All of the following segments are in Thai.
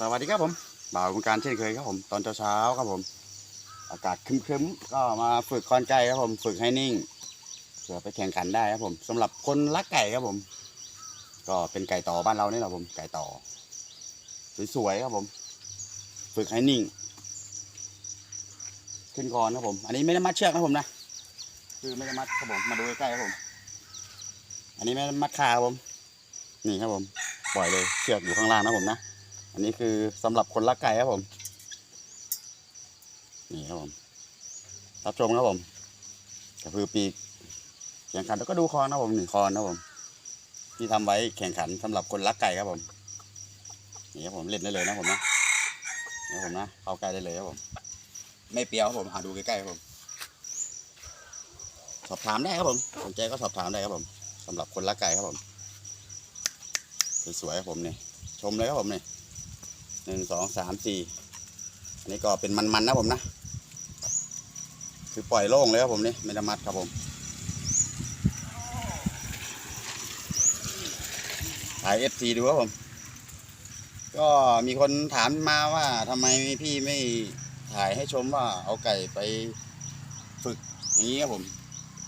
สวัสดีครับผมบ่าวคุณการเช่นเคยครับผม ตอนเช้าๆครับผม อากาศครึ้มๆก็มาฝึกคอนไก่ครับผม ฝึกให้นิ่งเผื่อไปแข่งขันได้ครับผมสำหรับคนรักไก่ครับผม ก็เป็นไก่ต่อบ้านเรานี่แหละผม ไก่ต่อ สวยๆครับผม ฝึกให้นิ่ง ขึ้นคอนครับผม อันนี้ไม่ได้มัดเชือกนะผมนะ คือไม่ได้มัดครับผม มาดูใกล้ครับผม อันนี้ไม่ได้มัดคาครับผม นี่ครับผม ปล่อยเลย เชือกอยู่ข้างล่างนะผมนะ อันนี้คือสำหรับคนรักไก่ครับผม นี่ครับผมรับชมครับผมกระพือปีกแข่งขันแล้วก็ดูคอนะผมหนึ่งคอนนะผม ที่ทำไว้แข่งขันสำหรับคนรักไก่ครับผมนี่ครับผมเล่นได้เลยนะผมนะนี่ผมนะเข้าใกล้ได้เลยครับผม ไม่เปรียวครับผมหาดูใกล้ๆครับผม สอบถามได้ครับผมสนใจก็สอบถามได้ครับผมสำหรับคนรักไก่ครับผมสวยๆครับผมนี่ชมเลยครับผมนี่ หนึ่งสองสามสี่อันนี้ก็เป็นมันๆนะผมนะ คือปล่อยโล่งเลยครับผมนี่ไม่ได้มัดครับผมถ่ายเอฟซีดูครับผม ก็มีคนถามมาว่าทำไมพี่ไม่ถ่ายให้ชมว่าเอาไก่ไปฝึกอย่างนี้ครับผม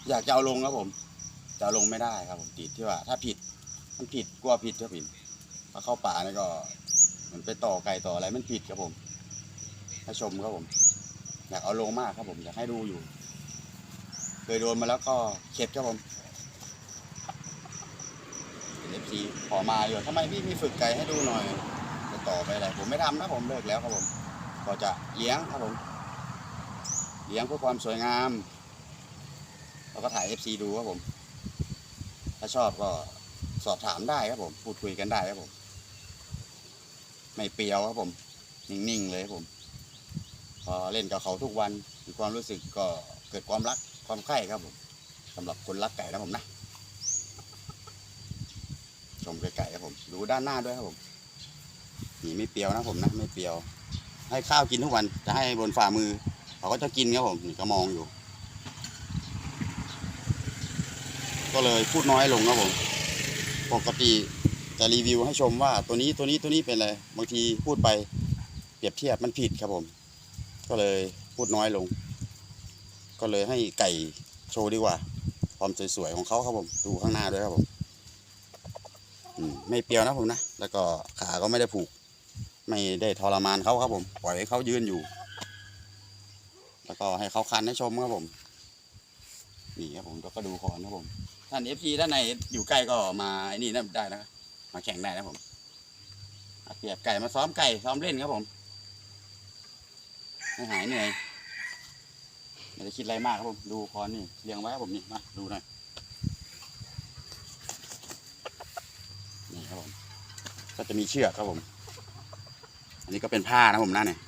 อยากจะเอาลงครับผม จะเอาลงไม่ได้ครับผมติดที่ว่า ถ้าผิดมันผิดกลัวผิดครับผิดพอเข้าป่านี่ก็ มันไปต่อไก่ต่ออะไรมันผิดครับผมให้ชมครับผม อยากเอาลงมากครับผมอยากให้ดูอยู่ เคยโดนมาแล้วก็เข็ดครับผมเอฟซีขอมาอยู่ทำไมพี่มีฝึกไก่ให้ดูหน่อยจะต่อไปอะไรผมไม่ทำนะผมเลิกแล้วครับผม ก็จะเลี้ยงครับผม เลี้ยงเพื่อความสวยงาม แล้วก็ถ่าย FC ดูครับผม ถ้าชอบก็สอบถามได้ครับผม พูดคุยกันได้ครับผม ไม่เปรียวครับผม นิ่งๆเลยครับผม พอเล่นกับเขาทุกวันมีความรู้สึกก็เกิดความรักความใคร่ครับผมสำหรับคนรักไก่นะผมนะชมไก่ๆครับผม ดูด้านหน้าด้วยครับผมนี่ไม่เปรียวนะผมนะไม่เปรียว ให้ข้าวกินทุกวันจะให้บนฝ่ามือเขาก็จะกินครับผมนี่ก็มองอยู่ ก็เลยพูดน้อยลงครับผม ปกติ จะรีวิวให้ชมว่าตัวนี้ตัวนี้ตัวนี้เป็นอะไรบางทีพูดไปเปรียบเทียบมันผิดครับผม ก็เลยพูดน้อยลง ก็เลยให้ไก่โชว์ดีกว่า ความสวยๆของเขาครับผมดูข้างหน้าด้วยครับผมไม่เปียวนะผมนะแล้วก็ขาก็ไม่ได้ผูก ไม่ได้ทรมานเขาครับผมปล่อยให้เขายืนอยู่ แล้วก็ให้เขาคันให้ชมครับผมนี่ครับผมแล้วก็ดูคอนครับผมท่านเอฟซีท่านไหนอยู่ใกล้ก็มาไอ้นี่นั่นได้นะครับ มาแข่งได้นะผมเอาเปรียบไก่มาซ้อมไก่ซ้อมเล่นครับผมให้หายเหนื่อยไม่ได้คิดอะไรมากครับผม ดูคอนนี่เรียงไว้ครับผมนี่มาดูหน่อยนี่ครับผมก็จะมีเชือกครับผม อันนี้ก็เป็นผ้านะผมนะเนี่ย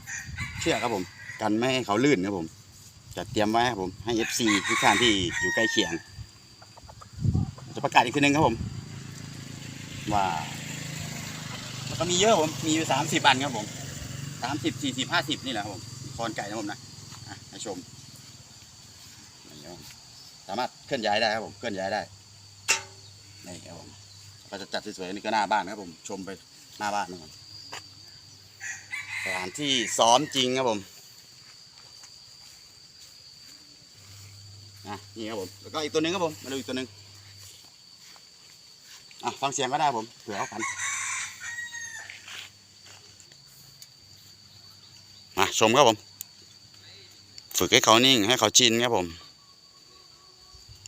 เชือกครับผม กันไม่ให้เขาลื่นครับผมจัดเตรียมไว้ครับผมให้ FC ทุกท่านที่อยู่ใกล้เคียง จะประกาศอีกทีหนึงครับผม ว่าแล้วก็มีเยอะผมมีอยู่สามสิบอันครับผมสามสิบสี่สิบห้าสิบนี่แหละครับผมคอนไก่นะผมนะอะให้ชมสามารถเคลื่อนย้ายได้ครับผมเคลื่อนย้ายได้นี่ครับผมก็จะจัดสวยๆนี่ก็หน้าบ้านครับผมชมไปหน้าบ้านนะครับสถานที่ซ้อมจริงครับผมอะนี่ครับผมแล้วก็อีกตัวหนึงครับผมมาดูอีกตัวหนึง อะฟังเสียงก็ได้ผมเผื่อเขากันมาชมครับผม ฝึกให้เขานิ่งให้เขาชินครับผม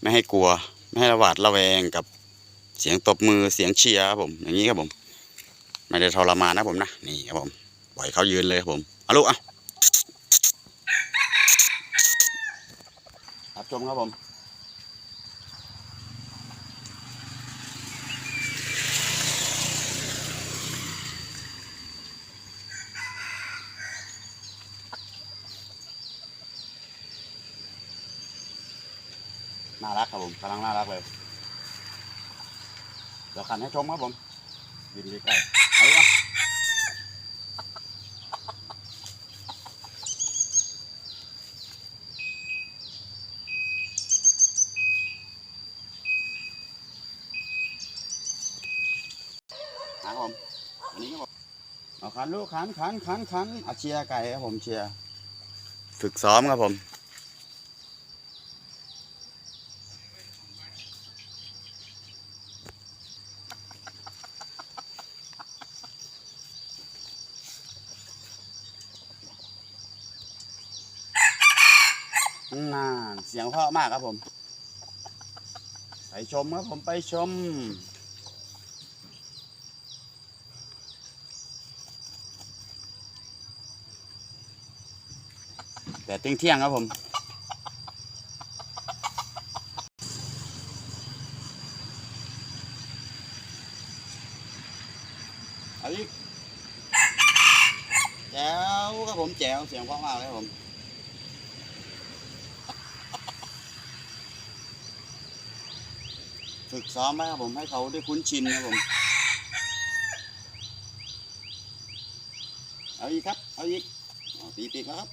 ไม่ให้กลัว ไม่ให้ระหวาดระแวงกับเสียงตบมือเสียงเชียร์ครับผม อย่างนี้ครับผม ไม่ได้ทรมานนะผมนะนี่ครับผมปล่อยเขายืนเลยครับผมเอาลูกอะรับชมครับผม น่ารักครับผมกำลังน่ารักเลยเดี๋ยวขันให้ชมครับผมยืนใกล้ๆเอาละครับผมอันนี้ครับผมเอาขันลูกขันขันขันขันอาเชียไก่ครับผมเชียฝึกซ้อมครับผม น่าเสียงเพราะมากครับผม ไปชมครับผมไปชม แต่เที่ยงเที่ยงครับผมเอาอีกแจ๋วครับผมแจ๋วเสียงเพราะมากเลยครับผม ฝึกซ้อมไว้ครับผมให้เขาได้คุ้นชินครับผม เอาอีกครับ เอาอีกตีปีกแล้วครับ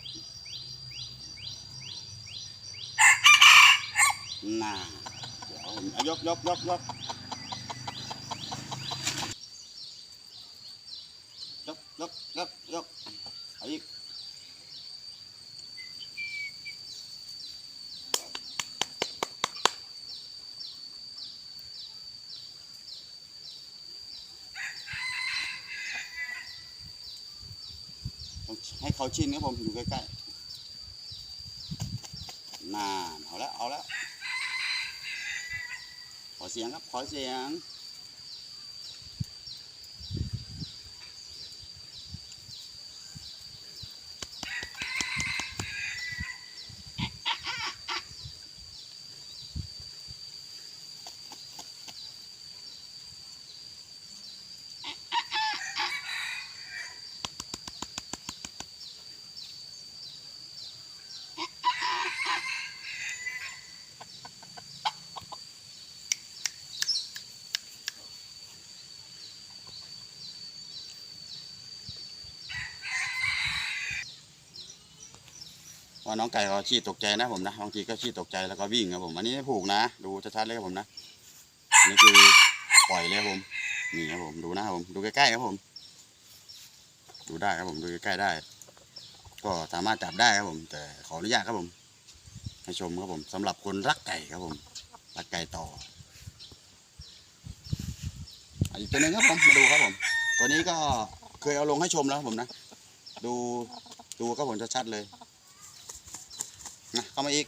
น่าเดี๋ยวผมเอายกยกยกยกยกยกยกยกเอาอีกต้อง ให้เขาชินครับผมอยู่ใกล้ๆน่าเอาละเอาละขอเสียงครับ ขอเสียง ว่าน้องไก่เขาชี้ตกใจนะผมนะบางทีก็ชี้ตกใจแล้วก็วิ่งครับผมอันนี้ไม่ผูกนะดูชัดๆเลยครับผมนะนนี้คือปล่อยเลยครับผมนี่ครับผมดูนะครับผมดูใกล้ๆครับผม ดูได้ครับผมดูใกล้ๆได้ ก็สามารถจับได้ครับผม แต่ขออนุญาตครับผม ให้ชมครับผมสำหรับคนรักไก่ครับผมรักไก่ต่ออีกตัวนึงครับผมมาดูครับผม ตัวนี้ก็เคยเอาลงให้ชมแล้วครับผมนะ ดูดูครับผมชัดๆเลย นะเข้ามาอีก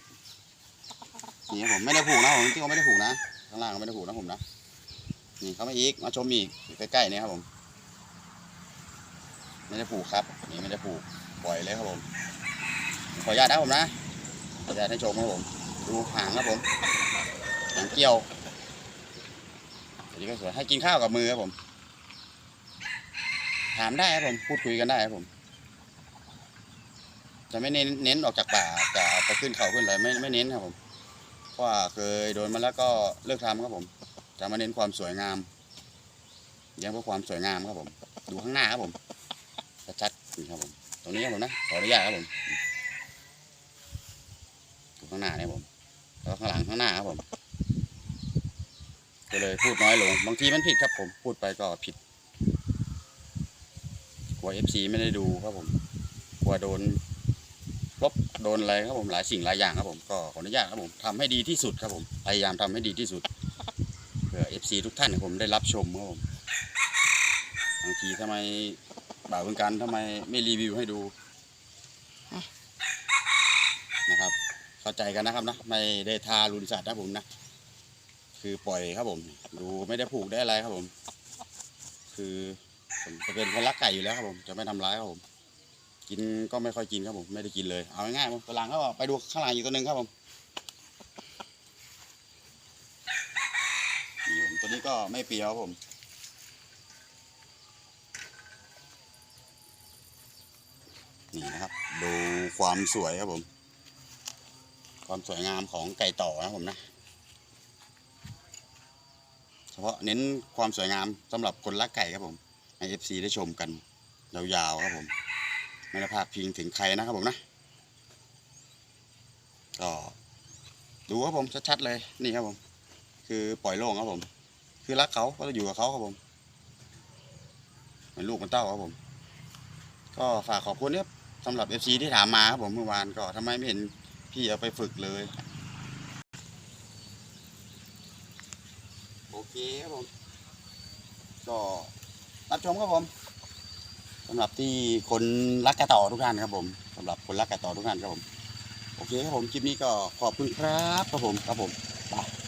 นี่ครับผมไม่ได้ผูกนะผมที่เขาไม่ได้ผูกนะข้างล่างเขาไม่ได้ผูกนะผมนะนี่เข้ามาอีกมาชมอีกใกล้ๆนี่ครับผม ไม่ได้ผูกครับ นี่ไม่ได้ผูกปล่อยเลยครับผม ขออนุญาตนะผมนะขออนุญาตให้ชมครับผม ดูหางครับผมหางเกี่ยวอันนี้ก็สวยให้กินข้าวกับมือครับผม ถามได้ครับผมพูดคุยกันได้ครับผม จะไม่เน้นเน้นออกจากป่าจะเอาไปขึ้นเขาขึ้นอะไรไม่ไม่เน้นครับผมเพราะว่าเคยโดนมาแล้วก็เลิกทำครับผมจะมาเน้นความสวยงามเลี้ยังเพื่อความสวยงามครับผม ดูข้างหน้าครับผมชัดๆนี่ครับผม ตรงนี้ครับผมนะขออนุญาตครับผมดูข้างหน้าเนี่ยผมแล้วข้างหลังข้างหน้าครับผมก็เลยพูดน้อยลง บางทีมันผิดครับผมพูดไปก็ผิดกลัวเอฟซีไม่ได้ดูครับผมกลัวโดน ลบโดนอะไรครับผมหลายสิ่งหลายอย่างครับผมก็ขออนุญาตครับผมทำให้ดีที่สุดครับผมพยายามทำให้ดีที่สุดเพื่อเอฟซีทุกท่านครับผมได้รับชมครับผมบางทีทำไมบ่าวเพื่อนกันทำไมไม่รีวิวให้ดูนะครับ เข้าใจกันนะครับนะไม่ได้ทารุนสัตว์นะผมนะ คือปล่อยครับผม ดูไม่ได้ผูกได้อะไรครับผม คือผมจะเป็นคนรักไก่อยู่แล้วครับผม จะไม่ทำร้ายครับผม กินก็ไม่ค่อยกินครับผม ไม่ได้กินเลยเอาง่ายๆผมตัวหลังก็ไปดูข้างหลังอีกตัวหนึ่งครับผมนี่ผมตัวนี้ก็ไม่เปียวครับผมนี่นะครับ ดูความสวยครับผม ความสวยงามของไก่ต่อนะครับผมนะเฉพาะเน้นความสวยงามสำหรับคนรักไก่ครับผมให้เอฟซีได้ชมกันยาวๆครับผม ไม่ได้พาดพิงถึงใครนะครับผมนะ ก็ดูครับผมชัดๆเลยนี่ครับผม คือปล่อยโล่งครับผม คือรักเขาก็จะอยู่กับเขาครับผมเหมือนลูกเหมันเต้าครับผม ก็ฝากขอบคุณครับสำหรับ FC ที่ถามมาครับผมเมื่อวานก็ทำไมไม่เห็นพี่เอาไปฝึกเลย โอเคครับผม ก็รับชมครับผม สำหรับที่คนรักกระต่อทุกท่านครับผมสำหรับคนรักกระต่อทุกท่านครับผม โอเคครับผมคลิปนี้ก็ขอบคุณครับครับผมครับผมไป